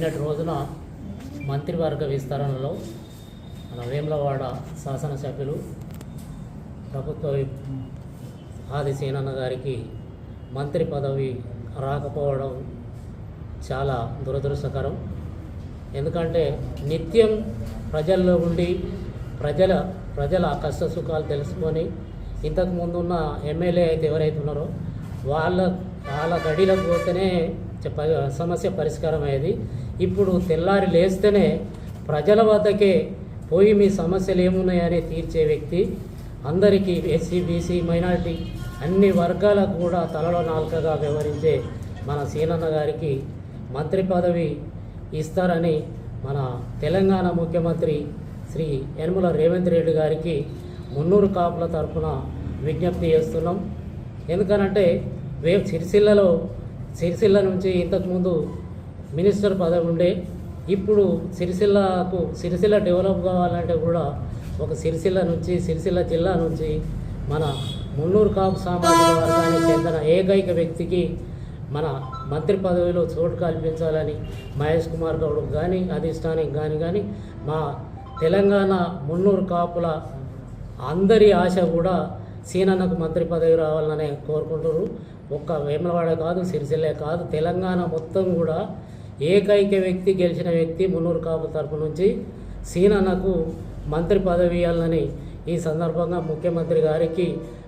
నిన్నటి రోజున మంత్రివర్గ విస్తరణలో మన వేములవాడ శాసనసభ్యులు ప్రభుత్వ ఆదిసేనన్న ఆది గారికి మంత్రి పదవి రాకపోవడం చాలా దురదృష్టకరం. ఎందుకంటే నిత్యం ప్రజల్లో ఉండి ప్రజల ప్రజల కష్ట సుఖాలు తెలుసుకొని ఇంతకు ముందున్న ఎమ్మెల్యే అయితే ఎవరైతే ఉన్నారో వాళ్ళ వాళ్ళ గడిలోకి పోతేనే చెప్ప సమస్య పరిష్కారం అయ్యేది ఇప్పుడు తెల్లారి లేస్తేనే ప్రజల వద్దకే పోయి మీ సమస్యలు ఏమున్నాయని తీర్చే వ్యక్తి అందరికీ ఎస్సీ బీసీ మైనారిటీ అన్ని వర్గాలకు కూడా తలలో నాలుకగా వ్యవహరించే మన సీనన్న గారికి మంత్రి పదవి ఇస్తారని మన తెలంగాణ ముఖ్యమంత్రి శ్రీ యనమల రేవంత్ రెడ్డి గారికి మున్నూరు కాపుల తరఫున విజ్ఞప్తి చేస్తున్నాం. ఎందుకనంటే వే సిరిసిల్లలో సిరిసిల్ల నుంచి ఇంతకుముందు మినిస్టర్ పదవి ఉండే ఇప్పుడు సిరిసిల్లకు సిరిసిల్ల డెవలప్ కావాలంటే కూడా ఒక సిరిసిల్ల నుంచి సిరిసిల్ల జిల్లా నుంచి మన మున్నూరు కాపు సామాజిక వర్గానికి చెందిన ఏకైక వ్యక్తికి మన మంత్రి పదవిలో చోటు కల్పించాలని మహేష్ కుమార్ గౌడ్ కానీ అధిష్టానికి కానీ కానీ మా తెలంగాణ మున్నూరు కాపుల అందరి ఆశ కూడా సీనన్నకు మంత్రి పదవి రావాలని కోరుకుంటున్నారు. ఒక్క వేమలవాడ కాదు సిరిసిల్లే కాదు తెలంగాణ మొత్తం కూడా ఏకైక వ్యక్తి గెలిచిన వ్యక్తి మున్నూరు కాపు తరపు నుంచి సీనన్నకు మంత్రి పదవి ఇవ్వాలని ఈ సందర్భంగా ముఖ్యమంత్రి గారికి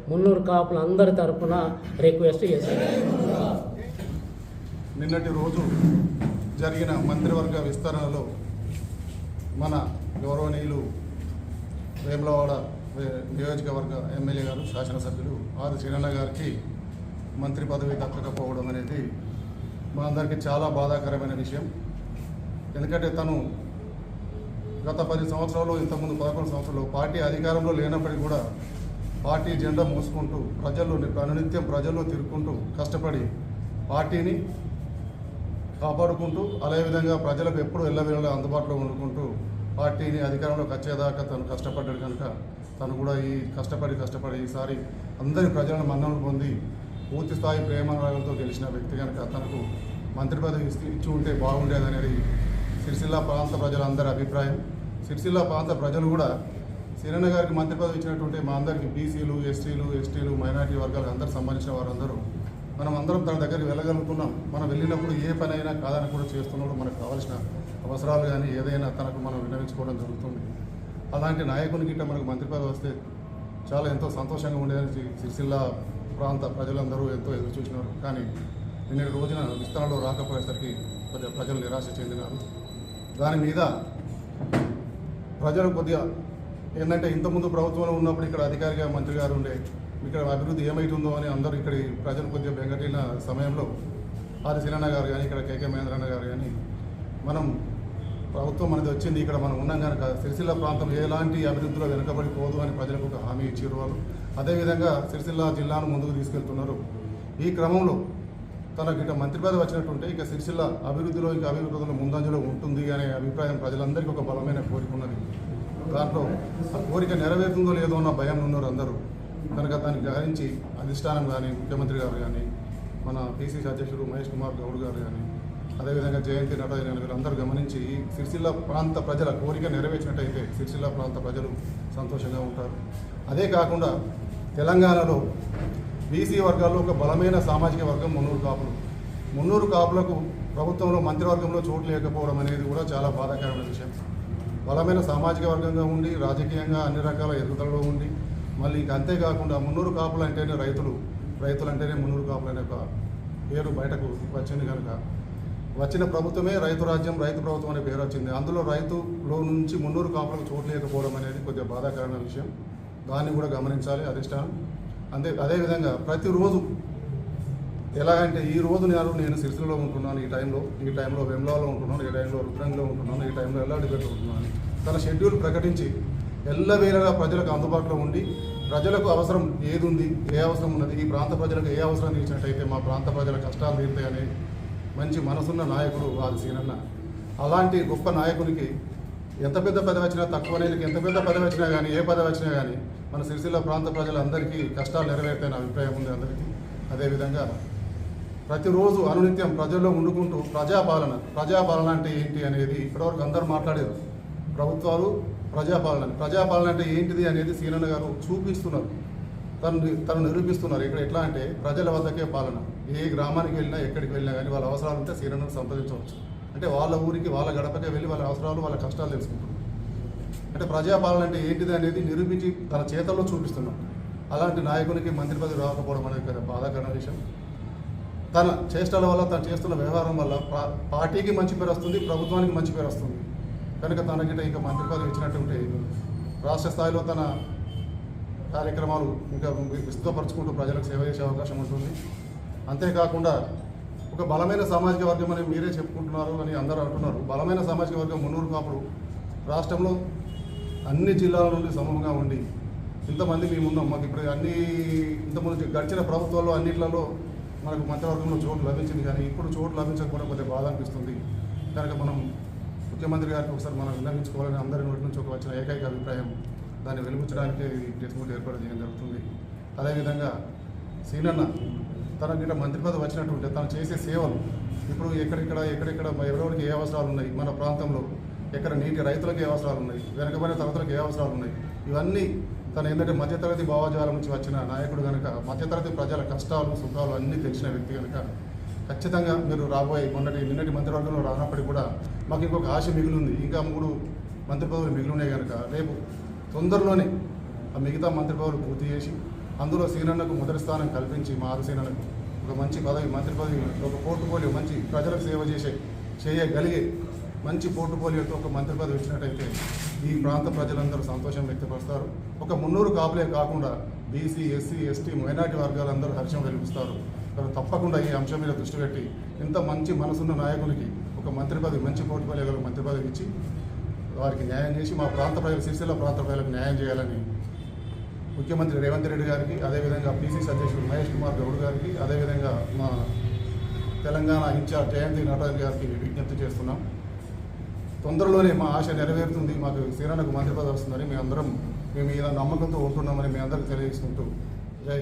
మున్నూరు కాపులందరి తరపున రిక్వెస్ట్ చేశారు. నిన్నటి రోజు జరిగిన మంత్రివర్గ విస్తరణలో మన గౌరవనీయులు వేములవాడ నియోజకవర్గ ఎమ్మెల్యే గారు శాసనసభ్యులు ఆర్ శ్రీనన్న గారికి మంత్రి పదవి దక్కకపోవడం అనేది మా అందరికీ చాలా బాధాకరమైన విషయం. ఎందుకంటే తను గత పది సంవత్సరాలు ఇంతకుముందు పదకొండు సంవత్సరాలు పార్టీ అధికారంలో లేనప్పటికీ కూడా పార్టీ జెండా మోసుకుంటూ ప్రజల్లో అనునిత్యం ప్రజల్లో తిరుగుకుంటూ కష్టపడి పార్టీని కాపాడుకుంటూ అదేవిధంగా ప్రజలకు ఎప్పుడు ఎల్లవేళ అందుబాటులో ఉండుకుంటూ పార్టీని అధికారంలోకి వచ్చేదాకా తను కష్టపడ్డాడు కనుక తను కూడా ఈ కష్టపడి కష్టపడి ఈసారి అందరి ప్రజలను మన్నలు పొంది పూర్తి స్థాయి ప్రేమానురాగంతో గెలిచిన వ్యక్తి కనుక తనకు మంత్రి పదవి ఇచ్చి ఉంటే బాగుండేదనేది సిరిసిల్ల ప్రాంత ప్రజలందరి అభిప్రాయం. సిరిసిల్ల ప్రాంత ప్రజలు కూడా సిరణ గారికి మంత్రి పదవి ఇచ్చినటువంటి మా అందరికి బీసీలు ఎస్టీలు ఎస్టీలు మైనార్టీ వర్గాలకు అందరికి సంబంధించిన వారందరూ మనం అందరం తన దగ్గరికి వెళ్ళగలుగుతున్నాం. మనం వెళ్ళినప్పుడు ఏ పని అయినా కాదని కూడా చేస్తున్నప్పుడు మనకు కావాల్సిన అవసరాలు కానీ ఏదైనా తనకు మనం విన్నవించుకోవడం జరుగుతుంది. అలాంటి నాయకునికి ఇట్లా మనకు మంత్రి పదవి వస్తే చాలా ఎంతో సంతోషంగా ఉండేదని సిరిసిల్ల ప్రాంత ప్రజలందరూ ఎంతో ఎదురు చూసినారు. కానీ నిన్నటి రోజున విస్తరణలో రాకపోయేసరికి కొద్దిగా ప్రజలు నిరాశ చెందినారు. దాని మీద ప్రజలు కొద్దిగా ఏంటంటే ఇంతకుముందు ప్రభుత్వంలో ఉన్నప్పుడు ఇక్కడ అధికారిగా మంత్రి గారు ఉండే ఇక్కడ అభివృద్ధి ఏమైతుందో అని అందరూ ఇక్కడ ప్రజలు కొద్దిగా బెంగటిన సమయంలో ఆది గారు కానీ ఇక్కడ కేకే మహేంద్రన్న గారు కానీ మనం ప్రభుత్వం అనేది వచ్చింది. ఇక్కడ మనం ఉన్నాం కనుక సిరిసిల్ల ప్రాంతం ఎలాంటి అభివృద్ధిలో వెనుకబడిపోదు అని ప్రజలకు ఒక హామీ ఇచ్చారు వాళ్ళు. అదేవిధంగా సిరిసిల్ల జిల్లాను ముందుకు తీసుకెళ్తున్నారు. ఈ క్రమంలో తనకి ఇక మంత్రి పదవి వచ్చినట్టుంటే ఇక సిరిసిల్ల అభివృద్ధిలో ఇంకా అభివృద్ధిలో ముందంజలో ఉంటుంది అనే అభిప్రాయం ప్రజలందరికీ ఒక బలమైన కోరిక ఉన్నది. దాంట్లో ఆ కోరిక నెరవేరుతుందో లేదో అన్న భయం ఉన్నారు అందరూ. కనుక దాన్ని గ్రహించి అధిష్టానం కానీ ముఖ్యమంత్రి గారు కానీ మన పీసీసీ అధ్యక్షుడు మహేష్ కుమార్ గౌడ్ గారు కానీ అదేవిధంగా జయంతి నటరాజన్ వీళ్ళందరూ గమనించి ఈ సిరిసిల్ల ప్రాంత ప్రజల కోరిక నెరవేర్చినట్టయితే సిరిసిల్ల ప్రాంత ప్రజలు సంతోషంగా ఉంటారు. అదే కాకుండా తెలంగాణలో బీసీ వర్గాల్లో ఒక బలమైన సామాజిక వర్గం మున్నూరు కాపులు. మున్నూరు కాపులకు ప్రభుత్వంలో మంత్రివర్గంలో చోటు లేకపోవడం అనేది కూడా చాలా బాధాకరమైన విషయం. బలమైన సామాజిక వర్గంగా ఉండి రాజకీయంగా అన్ని రకాల ఎదుగుదలలో ఉండి మళ్ళీ ఇంకా అంతేకాకుండా మున్నూరు కాపులు అంటేనే రైతులు రైతులు అంటేనే మున్నూరు కాపులు అనే ఒక పేరు బయటకు వచ్చింది కనుక వచ్చిన ప్రభుత్వమే రైతు రాజ్యం రైతు ప్రభుత్వం అనే పేరు వచ్చింది. అందులో రైతులో నుంచి మున్నూరు కాపులకు చోటు లేకపోవడం అనేది కొద్దిగా బాధాకరమైన విషయం. దాన్ని కూడా గమనించాలి అధిష్టానం. అంతే అదేవిధంగా ప్రతిరోజు ఎలా అంటే ఈ రోజు నేను నేను సిరిసిల్లో ఉంటున్నాను ఈ టైంలో ఈ టైంలో వెమ్లాలో ఉంటున్నాను ఈ టైంలో రుద్రంగిలో ఉంటున్నాను ఈ టైంలో ఎల్లాడి ఉంటున్నాను తన షెడ్యూల్ ప్రకటించి ఎల్లవేళలా ప్రజలకు అందుబాటులో ఉండి ప్రజలకు అవసరం ఏది ఉంది ఏ అవసరం ఉన్నది ఈ ప్రాంత ప్రజలకు ఏ అవసరం తీర్చినట్టయితే మా ప్రాంత ప్రజల కష్టాలు తీరుతాయని మంచి మనసున్న నాయకుడు వారి సీనన్న. అలాంటి గొప్ప నాయకునికి ఎంత పెద్ద పదవి వచ్చినా తక్కువ నీళ్ళకి ఎంత పెద్ద పదవి వచ్చినా కానీ ఏ పదవి వచ్చినా కానీ మన సిరిసిల్ల ప్రాంత ప్రజలందరికీ కష్టాలు నెరవేర్తాయని అభిప్రాయం ఉంది అందరికీ. అదేవిధంగా ప్రతిరోజు అనునిత్యం ప్రజల్లో ఉండుకుంటూ ప్రజాపాలన ప్రజాపాలన అంటే ఏంటి అనేది ఇప్పటివరకు అందరూ మాట్లాడారు. ప్రభుత్వాలు ప్రజాపాలన ప్రజాపాలన అంటే ఏంటిది అనేది సీనన్న గారు చూపిస్తున్నారు. తను తను నిరూపిస్తున్నారు. ఇక్కడ ఎట్లా అంటే ప్రజల వద్దకే పాలన. ఏ గ్రామానికి వెళ్ళినా ఎక్కడికి వెళ్ళినా కానీ వాళ్ళ అవసరాలు ఉంటే సీనన్నను సంప్రదించవచ్చు. అంటే వాళ్ళ ఊరికి వాళ్ళ గడపకే వెళ్ళి వాళ్ళ అవసరాలు వాళ్ళ కష్టాలు తెలుసుకుంటారు. అంటే ప్రజాపాలన అంటే ఏంటిది అనేది నిరూపించి తన చేతల్లో చూపిస్తున్నాం. అలాంటి నాయకునికి మంత్రి పదవి రాకపోవడం అనేది కదా విషయం. తన చేష్టల వల్ల తను చేస్తున్న వ్యవహారం వల్ల పార్టీకి మంచి పేరు వస్తుంది ప్రభుత్వానికి మంచి పేరు వస్తుంది. కనుక తనకిట ఇంకా మంత్రి పదవి ఇచ్చినట్టుంటే రాష్ట్ర స్థాయిలో తన కార్యక్రమాలు ఇంకా విస్తృతపరచుకుంటూ ప్రజలకు సేవ చేసే అవకాశం ఉంటుంది. అంతేకాకుండా ఒక బలమైన సామాజిక వర్గం అని మీరే చెప్పుకుంటున్నారు అని అందరూ అంటున్నారు. బలమైన సామాజిక వర్గం మున్నూరు కాపుడు రాష్ట్రంలో అన్ని జిల్లాల నుండి సమూహంగా ఉండి ఇంతమంది మేము ఉన్నాం. మాకు ఇప్పుడు అన్ని ఇంతమంది గడిచిన ప్రభుత్వాల్లో అన్నిట్లలో మనకు మంత్రివర్గంలో చోటు లభించింది. కానీ ఇప్పుడు చోటు లభించకపోవడం కొద్దిగా బాధ అనిపిస్తుంది. కనుక మనం ముఖ్యమంత్రి గారికి ఒకసారి మనం విన్నవించుకోవాలని అందరి నోటి నుంచి ఒక వచ్చిన ఏకైక అభిప్రాయం దాన్ని వెలిపించడానికి ఈ ప్రెస్ మీట్ ఏర్పాటు చేయడం జరుగుతుంది. అదేవిధంగా సీనన్న తన గిట్ట మంత్రి పదవి వచ్చినట్టుంటే తను చేసే సేవలు ఇప్పుడు ఎక్కడెక్కడ ఎక్కడెక్కడ ఎవరెవరికి ఏ అవసరాలు ఉన్నాయి మన ప్రాంతంలో ఎక్కడ నీటి రైతులకు ఏ అవసరాలు ఉన్నాయి వెనకబడిన తరగతులకు ఏ అవసరాలు ఉన్నాయి ఇవన్నీ తను ఏంటంటే మధ్యతరగతి భావజాలం నుంచి వచ్చిన నాయకుడు కనుక మధ్యతరగతి ప్రజల కష్టాలు సుఖాలు అన్నీ తెలిసిన వ్యక్తి కనుక ఖచ్చితంగా మీరు రాబోయే మొన్నటి నిన్నటి మంత్రివర్గంలో రానప్పటికీ కూడా మాకు ఇంకొక ఆశ మిగిలింది ఇంకా మూడు మంత్రి పదవులు మిగిలి ఉన్నాయి కనుక రేపు తొందరలోనే ఆ మిగతా మంత్రి పదవులు పూర్తి చేసి అందులో సీనన్నకు మొదటి స్థానం కల్పించి మా ఆరుసీనన్నకు ఒక మంచి పదవి మంత్రి పదవి ఒక పోర్టుపోలియో మంచి ప్రజలకు సేవ చేసే చేయగలిగే మంచి పోర్టుపోలియోతో ఒక మంత్రి పదవి ఇచ్చినట్టయితే ఈ ప్రాంత ప్రజలందరూ సంతోషం వ్యక్తపరుస్తారు. ఒక మున్నూరు కాపులే కాకుండా బీసీ ఎస్సీ ఎస్టీ మైనార్టీ వర్గాలందరూ హర్షం వెలిపిస్తారు తప్పకుండా ఈ అంశం మీద దృష్టి పెట్టి ఇంత మంచి మనసున్న నాయకునికి ఒక మంత్రి పదవి మంచి పోర్టుపోలియో గల మంత్రి పదవి ఇచ్చి వారికి న్యాయం చేసి మా ప్రాంత ప్రజలు సిరిసిల్ల ప్రాంత ప్రజలకు న్యాయం చేయాలని ముఖ్యమంత్రి రేవంత్ రెడ్డి గారికి అదేవిధంగా పీసీసీ అధ్యక్షుడు మహేష్ కుమార్ గౌడ్ గారికి అదేవిధంగా మా తెలంగాణ ఇన్ఛార్జ్ జయంతి నటరాజు గారికి విజ్ఞప్తి చేస్తున్నాం. తొందరలోనే మా ఆశ నెరవేరుతుంది. మాకు శ్రీరాణకు మంత్రి పదవి వస్తుందని మేము అందరం మేము ఇలా నమ్మకంతో ఉంటున్నామని మీ అందరికీ తెలియజేసుకుంటూ జై